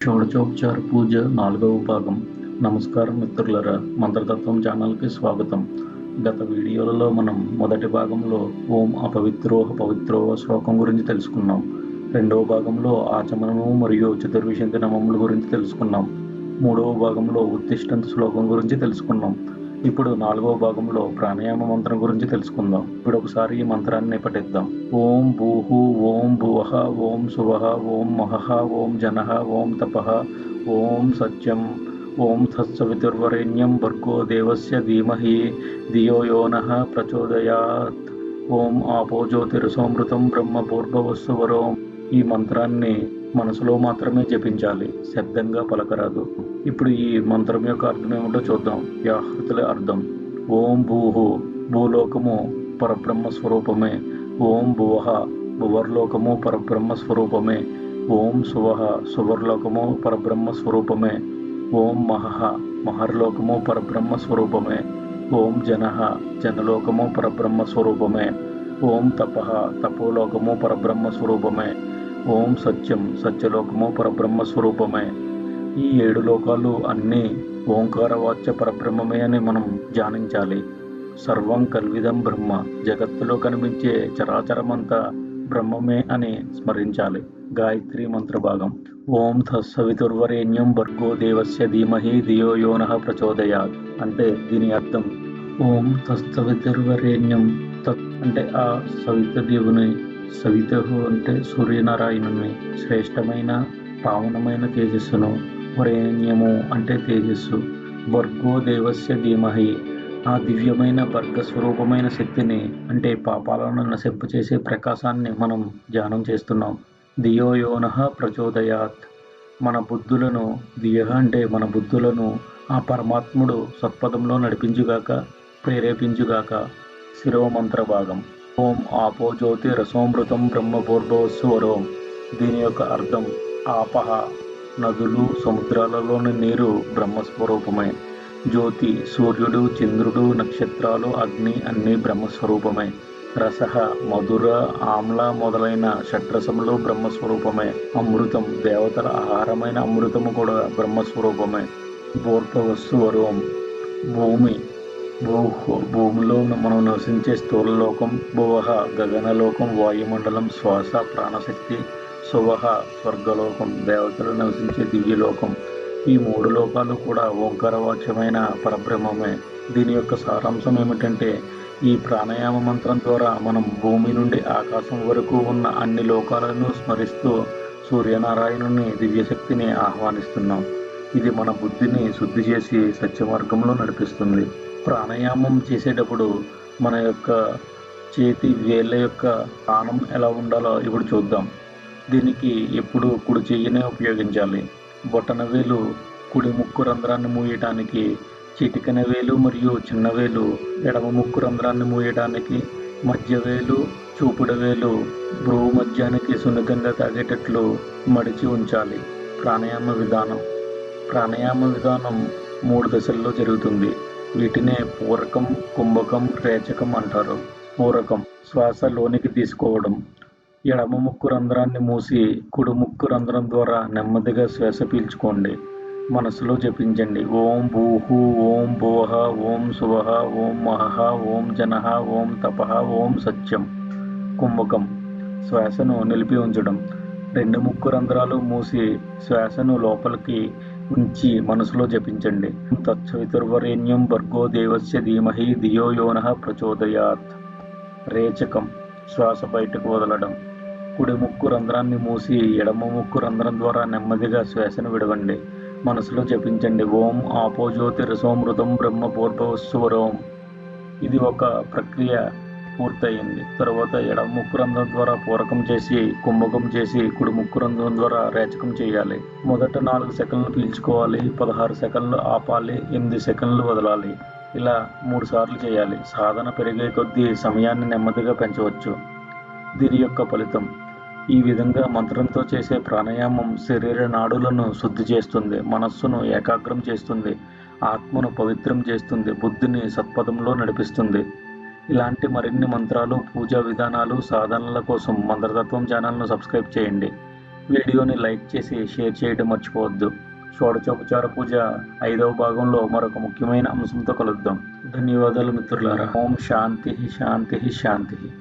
షోడచోపచార పూజ నాలుగవ భాగం నమస్కారం మిత్రులరా మంత్రతత్వం ఛానల్కి స్వాగతం గత వీడియోలలో మనం మొదటి భాగంలో ఓం అపవిత్రోహ పవిత్రోహ శ్లోకం గురించి తెలుసుకున్నాం। రెండవ భాగంలో ఆచమనము మరియు చతుర్విశంతి నమముల గురించి తెలుసుకున్నాం। మూడవ భాగంలో ఉత్తిష్టంత శ్లోకం గురించి తెలుసుకున్నాం। ఇప్పుడు నాలుగవ భాగంలో ప్రాణాయామ మంత్రం గురించి తెలుసుకుందాం. ఇప్పుడు ఒకసారి ఈ మంత్రాన్ని పఠిద్దాం. ఓం భూహు ఓం భువహ ఓం శువహ ఓం మహః ఓం జనః ఓం తపః ఓం సత్యం ఓం తత్సవితుర్వరేణ్యం భర్గో దేవస్య ధీమహి ధియో యోన ప్రచోదయాత్. ఓం ఆపో జ్యోతిరసోమృతం బ్రహ్మ పూర్భవస్సువరోం ఈ మంత్రాన్ని మనసులో మాత్రమే జపించాలి. శబ్దంగా పలకరాదు. ఇప్పుడు ఈ మంత్రం యొక్క అర్థం ఏమిటో చూద్దాం. వ్యాహృతుల అర్థం. ఓం భూహు భూలోకము పరబ్రహ్మ స్వరూపమే. ఓం భువహ భువర్లోకము పరబ్రహ్మ స్వరూపమే. ఓం సువః సువర్లోకము పరబ్రహ్మ స్వరూపమే. ఓం మహః మహర్లోకము పరబ్రహ్మ స్వరూపమే. ఓం జనః జనలోకము పరబ్రహ్మ స్వరూపమే. ఓం తపః తపోలోకము పరబ్రహ్మ స్వరూపమే. ఓం సత్యం సత్యలోకము పరబ్రహ్మ స్వరూపమే. ఈ ఏడు లోకాలు అన్నీ ఓంకార వాచ్య పరబ్రహ్మమే అని మనం ధ్యానించాలి సర్వం కల్విదం బ్రహ్మ. జగత్తులో కనిపించే చరాచరమంతా బ్రహ్మమే అని స్మరించాలి. గాయత్రి మంత్రభాగం. ఓం తస్సవితుర్వరేణ్యం భర్గో దేవస్య ధీమహి ధియో యోనః ప్రచోదయాత్. అంటే దీని అర్థం. ఓం తస్సవితుర్వరేణ్యం తత్ అంటే ఆ సవిత దేవుని సవితహు అంటే సూర్యనారాయణుని శ్రేష్టమైన పావనమైన తేజస్సును. వరేణ్యము అంటే తేజస్సు. వర్గో దేవస్య ధీమహి. ఆ దివ్యమైన వర్గ స్వరూపమైన శక్తిని అంటే పాపాలను నశింపచేసే ప్రకాశాన్ని మనం ధ్యానం చేస్తున్నాం. దియోయోన ప్రచోదయాత్. మన బుద్ధులను దియ అంటే మన బుద్ధులను ఆ పరమాత్ముడు సత్పదంలో నడిపించుగాక ప్రేరేపించుగాక. శిరోమంత్ర భాగం ఓం ఆపో జ్యోతి రసోమృతం బ్రహ్మపూర్భవస్వరోం దీని యొక్క అర్థం ఆపహ నదులు సముద్రాలలోని నీరు బ్రహ్మస్వరూపమే. జ్యోతి సూర్యుడు చంద్రుడు నక్షత్రాలు అగ్ని అన్నీ బ్రహ్మస్వరూపమే. రస మధుర ఆమ్ల మొదలైన షట్రసములు బ్రహ్మస్వరూపమే. అమృతం దేవతల ఆహారమైన అమృతము కూడా బ్రహ్మస్వరూపమే. పూర్వస్వరూపం భూమి భూ భూమిలో మనం నివసించే స్థూలలోకం భువహ గగనలోకం వాయుమండలం శ్వాస ప్రాణశక్తి శువహ స్వర్గలోకం దేవతలు నివసించే దివ్యలోకం. ఈ మూడు లోకాలు కూడా ఓంకారవాచ్యమైన పరబ్రహ్మమే. దీని యొక్క సారాంశం ఏమిటంటే ఈ ప్రాణాయామ మంత్రం ద్వారా మనం భూమి నుండి ఆకాశం వరకు ఉన్న అన్ని లోకాలను స్మరిస్తూ సూర్యనారాయణుని దివ్యశక్తిని ఆహ్వానిస్తున్నాం. ఇది మన బుద్ధిని శుద్ధి చేసి సత్యమార్గంలో నడిపిస్తుంది. ప్రాణాయామం చేసేటప్పుడు మన యొక్క చేతి వేళ్ళ యొక్క స్థానం ఎలా ఉండాలో ఇప్పుడు చూద్దాం. దీనికి ఎప్పుడు కుడి చెయ్యినే ఉపయోగించాలి. బొటన వేలు కుడి ముక్కు రంధ్రాన్ని మూయటానికి చిటికన వేలు మరియు చిన్న వేలు ఎడమ ముక్కు రంధ్రాన్ని మూయటానికి మధ్య వేలు చూపుడు వేలు భ్రువు మధ్యానికి సున్నితంగా తాగేటట్లు మడిచి ఉంచాలి. ప్రాణాయామ విధానం. ప్రాణాయామ విధానం మూడు దశల్లో జరుగుతుంది. వీటినే పూరకం కుంభకం రేచకం అంటారు. పూరకం శ్వాస లోనికి తీసుకోవడం. ఎడమ ముక్కు రంధ్రాన్ని మూసి కుడి ముక్కు రంధ్రం ద్వారా నెమ్మదిగా శ్వాస పీల్చుకోండి. మనసులో జపించండి. ఓం భూహు ఓం భోహ ఓం శువహ ఓం మహహ ఓం జనః ఓం తపహ ఓం సత్యం. కుంభకం శ్వాసను నిలిపి ఉంచడం. రెండు ముక్కు రంధ్రాలు మూసి శ్వాసను లోపలికి ఉంచి మనసులో జపించండి. తత్సవితుర్వరేణ్యం భర్గో దేవస్య ధీమహి ధియో యోనః ప్రచోదయాత్. రేచకం శ్వాస బయటకు వదలడం. కుడి ముక్కు రంధ్రాన్ని మూసి ఎడమ ముక్కు రంధ్రం ద్వారా నెమ్మదిగా శ్వాసను విడవండి. మనసులో జపించండి. ఓం ఆపోజ్యోతిరసోమృతం బ్రహ్మ పూర్భవస్వరం ఇది ఒక ప్రక్రియ పూర్తయింది. తర్వాత ఎడ ముక్కు రంధ్రం ద్వారా పూరకం చేసి కుంభకం చేసి కుడి ముక్కు రంధ్రం ద్వారా రేచకం చేయాలి. మొదట నాలుగు సెకండ్లు పీల్చుకోవాలి పదహారు సెకండ్లు ఆపాలి ఎనిమిది సెకండ్లు వదలాలి. ఇలా మూడు సార్లు చేయాలి. సాధన పెరిగే కొద్దీ సమయాన్ని నెమ్మదిగా పెంచవచ్చు. దీని యొక్క ఫలితం ఈ విధంగా మంత్రంతో చేసే ప్రాణాయామం శరీర నాడులను శుద్ధి చేస్తుంది మనస్సును ఏకాగ్రం చేస్తుంది ఆత్మను పవిత్రం చేస్తుంది బుద్ధిని సత్పథంలో నడిపిస్తుంది. ఇలాంటి మరిన్ని మంత్రాలు పూజా విధానాలు సాధనల కోసం మంత్రతత్వం ఛానల్ను సబ్స్క్రైబ్ చేయండి. వీడియోని లైక్ చేసి షేర్ చేయడం మర్చిపోవద్దు. షోడచోపచార పూజ ఐదవ భాగంలో మరొక ముఖ్యమైన అంశంతో కలుద్దాం. ధన్యవాదాలు మిత్రులారా. ఓం శాంతి శాంతి శాంతి.